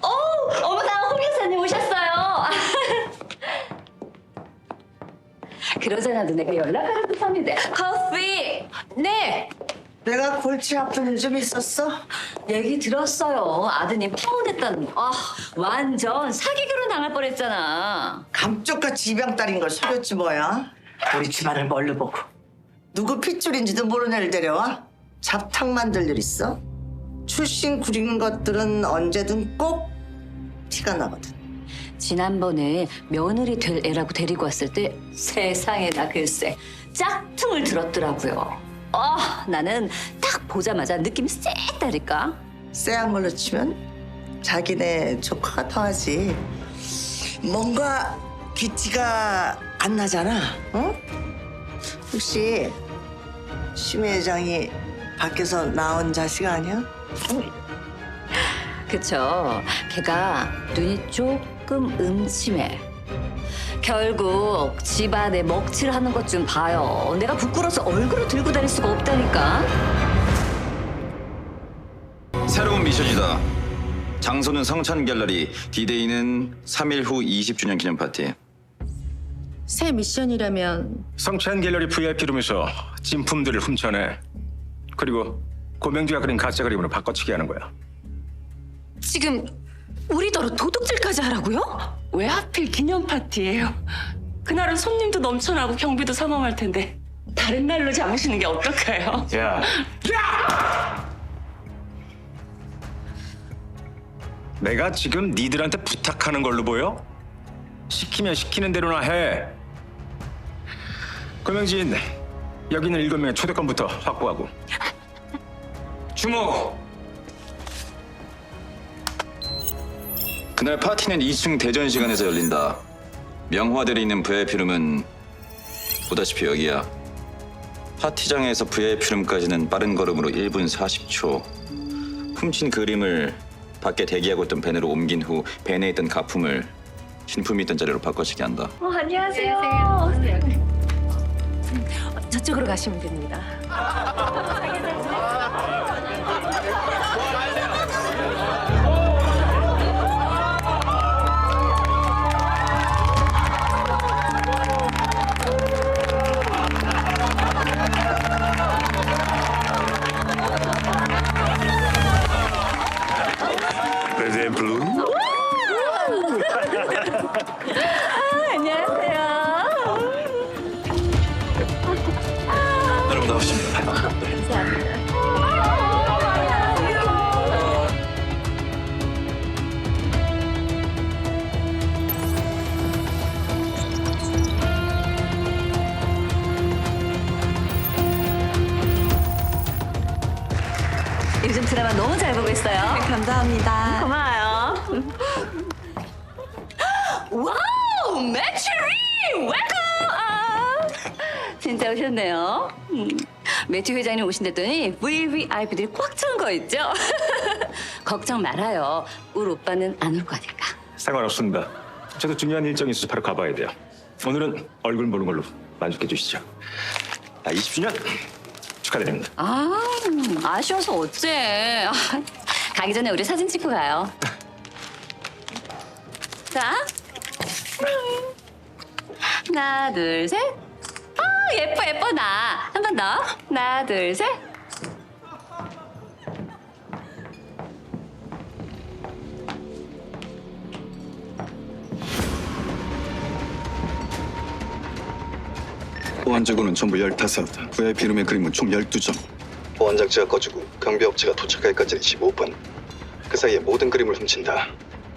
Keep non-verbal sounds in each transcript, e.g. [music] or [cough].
어머나 홍 여사님 오셨어요. [laughs] 그러잖아 너네가 연락하려고 섭니다. 커피. 네. 내가 골치 아픈 일 좀 있었어? 얘기 들었어요. 아드님 파혼했다는 거. 아, 완전 사기 결혼 당할 뻔했잖아. 감쪽같이 입양 딸인 걸 속였지 뭐야? 우리 집안을 뭘로 보고 누구 핏줄인지도 모르는 애를 데려와? 잡탕 만들 일 있어? 출신 구린 것들은 언제든 꼭 티가 나거든. 지난번에 며느리 될 애라고 데리고 왔을 때 세상에나 글쎄 짝퉁을 들었더라고요. 아, 나는 딱 보자마자 느낌이 쎄다니까. 쎄한 걸로 치면 자기네 조카가 더하지. 뭔가 귀티가 안 나잖아. 응? 혹시 심혜 회장이 밖에서 나온 자식 아니야? [laughs] 그쵸. 걔가 눈이 조금 음침해. 결국 집안에 먹칠을 하는 것 좀 봐요. 내가 부끄러워서 얼굴을 들고 다닐 수가 없다니까. 새로운 미션이다. 장소는 성찬 갤러리, 디데이는 3일 후 20주년 기념 파티. 새 미션이라면 성찬 갤러리 VIP룸에서 진품들을 훔쳐내. 그리고 고명주가 그린 가짜 그림으로 바꿔치기 하는 거야. 지금 우리더러 도둑질까지 하라고요? 왜 하필 기념 파티예요? 그날은 손님도 넘쳐나고 경비도 삼엄할 텐데 다른 날로 잡으시는 게 어떨까요? 야. 내가 지금 니들한테 부탁하는 걸로 보여? 시키면 시키는 대로나 해. 고명진, 여기는 일곱 명의 초대권부터 확보하고. 주목! 그날 파티는 2층 대전 시간에서 열린다. 명화들이 있는 VIP룸은 보다시피 여기야. 파티장에서 VIP룸까지는 빠른 걸음으로 1분 40초. 훔친 그림을 밖에 대기하고 있던 밴으로 옮긴 후 밴에 있던 가품을 신품이 있던 자리로 바꿔치기 한다. 어, 안녕하세요. 저쪽으로 가시면 됩니다. [laughs] 나오십니다. 요즘 드라마 너무 잘 보고 있어요. 감사합니다. 고마워요. [gasps] 와우, 매튜리 웰컴! 아, 진짜 오셨네요. 음, 매튜 회장님 오신댔더니 VVIP들이 꽉 찬 거 있죠? [laughs] 걱정 말아요. 우리 오빠는 안 올 거니까. 상관없습니다. 저도 중요한 일정이 있어서 바로 가봐야 돼요. 오늘은 얼굴 보는 걸로 만족해 주시죠. 아, 20주년 축하드립니다. 아, 아쉬워서 어째. 아, [laughs] 가기 전에 우리 사진 찍고 가요. 자. 하나, 둘, 셋. 아, 예뻐, 예뻐, 나. 한 번 더. 하나, 둘, 셋. 보안자고는 전부 15, VIP룸의 그림은 총 12점. 보안장치가 꺼지고 경비업체가 도착할까지 15분. 그 사이에 모든 그림을 훔친다.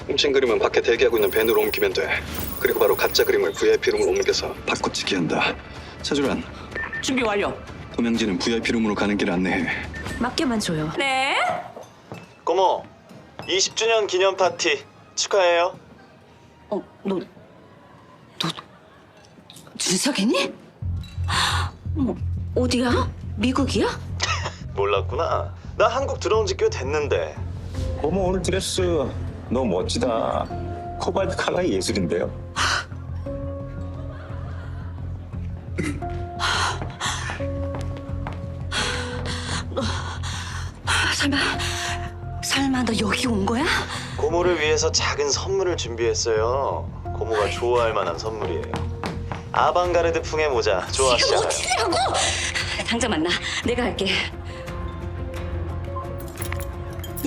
훔친 그림은 밖에 대기하고 있는 밴으로 옮기면 돼. 그리고 바로 가짜 그림을 VIP룸으로 옮겨서 바꿔치기 한다. 차주란, 준비 완료. 도명진은 VIP룸으로 가는 길 안내해. 맡겨만 줘요. 네. 고모, 20주년 기념 파티 축하해요. 어, 너, 너, 준석이니? 어머, 어디야? 미국이야? [laughs] 몰랐구나. 나 한국 들어온 지 꽤 됐는데. 어머 오늘 드레스 너무 멋지다. 코발트 컬러 예술인데요. 설마, 설마 너 여기 온 거야? 고모를 위해서 작은 선물을 준비했어요. 고모가 좋아할 만한 선물이에요. 아방가르드 풍의 모자 지금 좋아하시잖아요. 어찌냐고! 당장 만나. 내가 할게.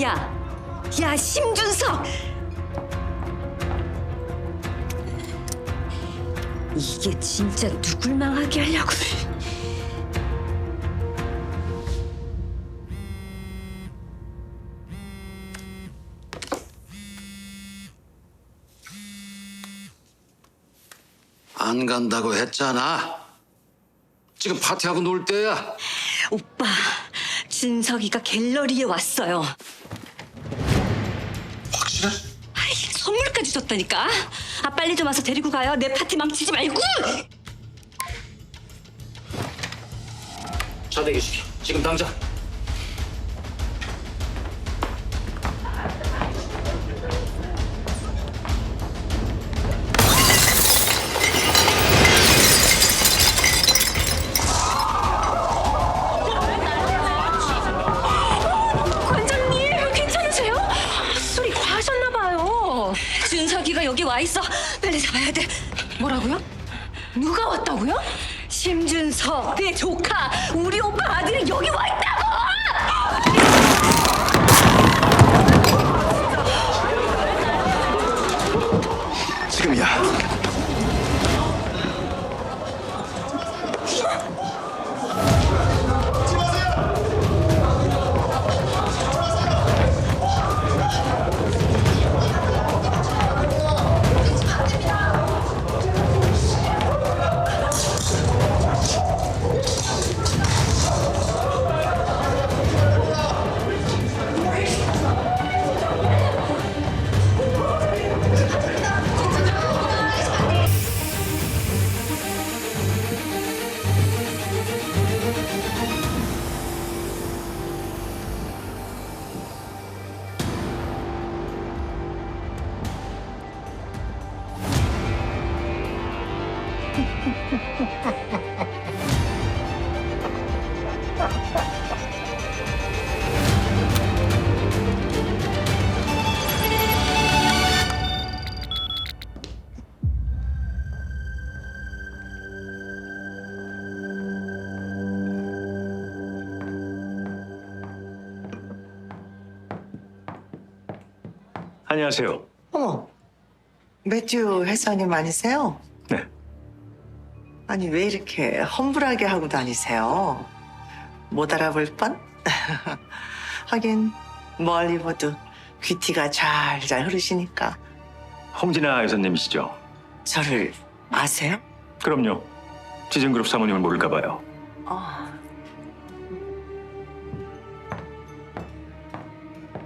야, 야 심준석. 이게 진짜 누굴 망하게 하려고? 안 간다고 했잖아. 지금 파티하고 놀 때야. 오빠, 준석이가 갤러리에 왔어요. 확실해? 아이, 선물까지 줬다니까. 아 빨리 좀 와서 데리고 가요. 내 파티 망치지 말고. 차대기 시키. 지금 당장. 준석이가 여기 와 있어. 빨리 잡아야 돼. 뭐라고요? 누가 왔다고요? 심준석, 내 조카, 우리 오빠 아들이 여기 와 있다 안녕하세요. 어머, 매튜 회장님 아니세요? 네. 아니 왜 이렇게 험불하게 하고 다니세요? 못 알아볼 뻔? [laughs] 하긴 멀리 봐도 귀티가 잘잘 흐르시니까 홍진아 여사님이시죠? 저를 아세요? 그럼요. 지진그룹 사모님을 모를까 봐요. 어,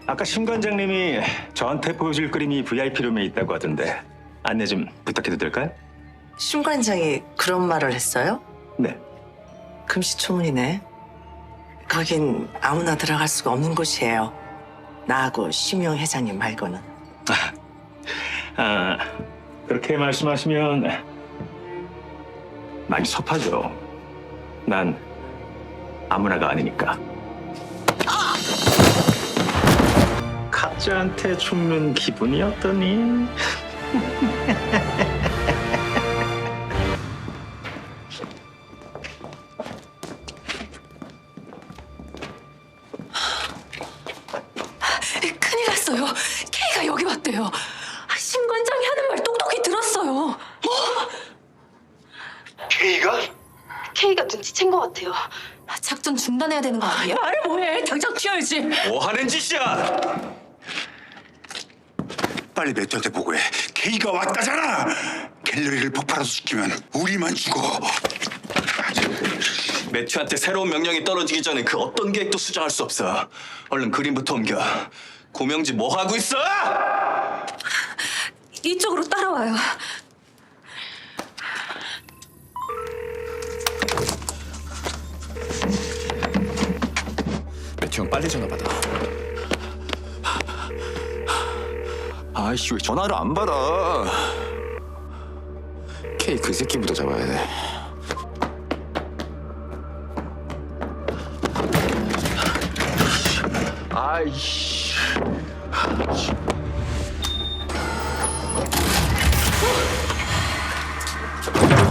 아까 심 관장님이 저한테 보여줄 그림이 VIP룸에 있다고 하던데 안내 좀 부탁해도 될까요? 심 관장이 그런 말을 했어요? 네. 금시초문이네. 거긴 아무나 들어갈 수가 없는 곳이에요. 나하고 심용 회장님 말고는. 아, 그렇게 말씀하시면 많이 섭하죠. 난 아무나가 아니니까. 가짜한테 죽는 기분이 어떠니? [laughs] 빨리 매튜한테 보고해. K가 왔다잖아. 갤러리를 폭발해서 시키면 우리만 죽어. 매튜한테 새로운 명령이 떨어지기 전에 그 어떤 계획도 수정할 수 없어. 얼른 그림부터 옮겨. 고명지 뭐 하고 있어? 이쪽으로 따라와요. 매튜 형 빨리 전화 받아. 아이씨 왜 전화를 안 받아? K 그 새끼부터 잡아야 돼. 아이씨. 성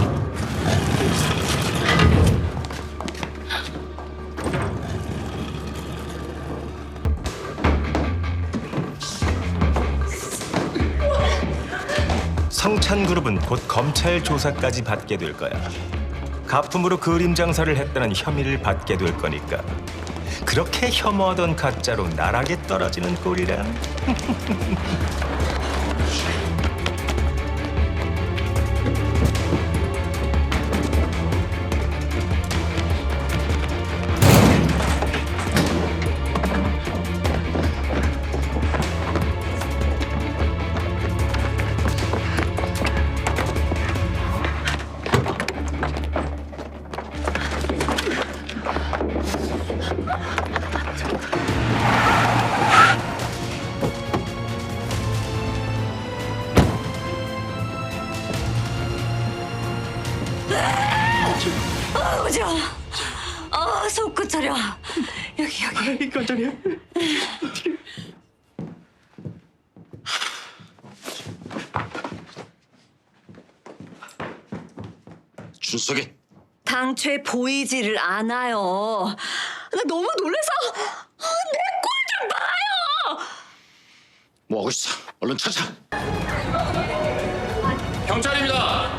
찬 그룹은 곧 검찰 조사까지 받게 될 거야. 가품으로 그림 장사를 했다는 혐의를 받게 될 거니까. 그렇게 혐오하던 가짜로 나락에 떨어지는 꼴이란. [laughs] 준석이 당최 보이지를 않아요. 나 너무 놀라서 내 꼴 좀 봐요. 뭐 하고 있어? 얼른 찾아. 경찰입니다.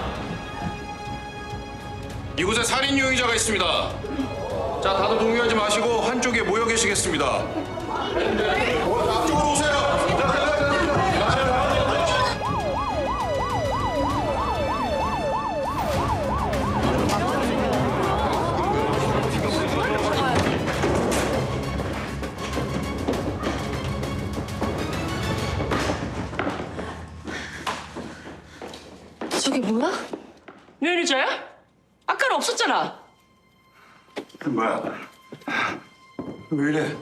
이곳에 살인 용의자가 있습니다. 자, 다들 동요하지 마시고 한쪽에 모여 계시겠습니다. 왜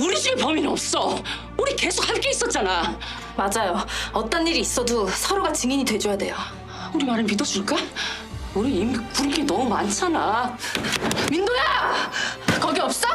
우리 집에 범인은 없어. 우리 계속 함께 있었잖아. 맞아요. 어떤 일이 있어도 서로가 증인이 돼줘야 돼요. 우리 말을 믿어줄까? 우리 이미 부른 게 너무 많잖아. 민도야! 거기 없어?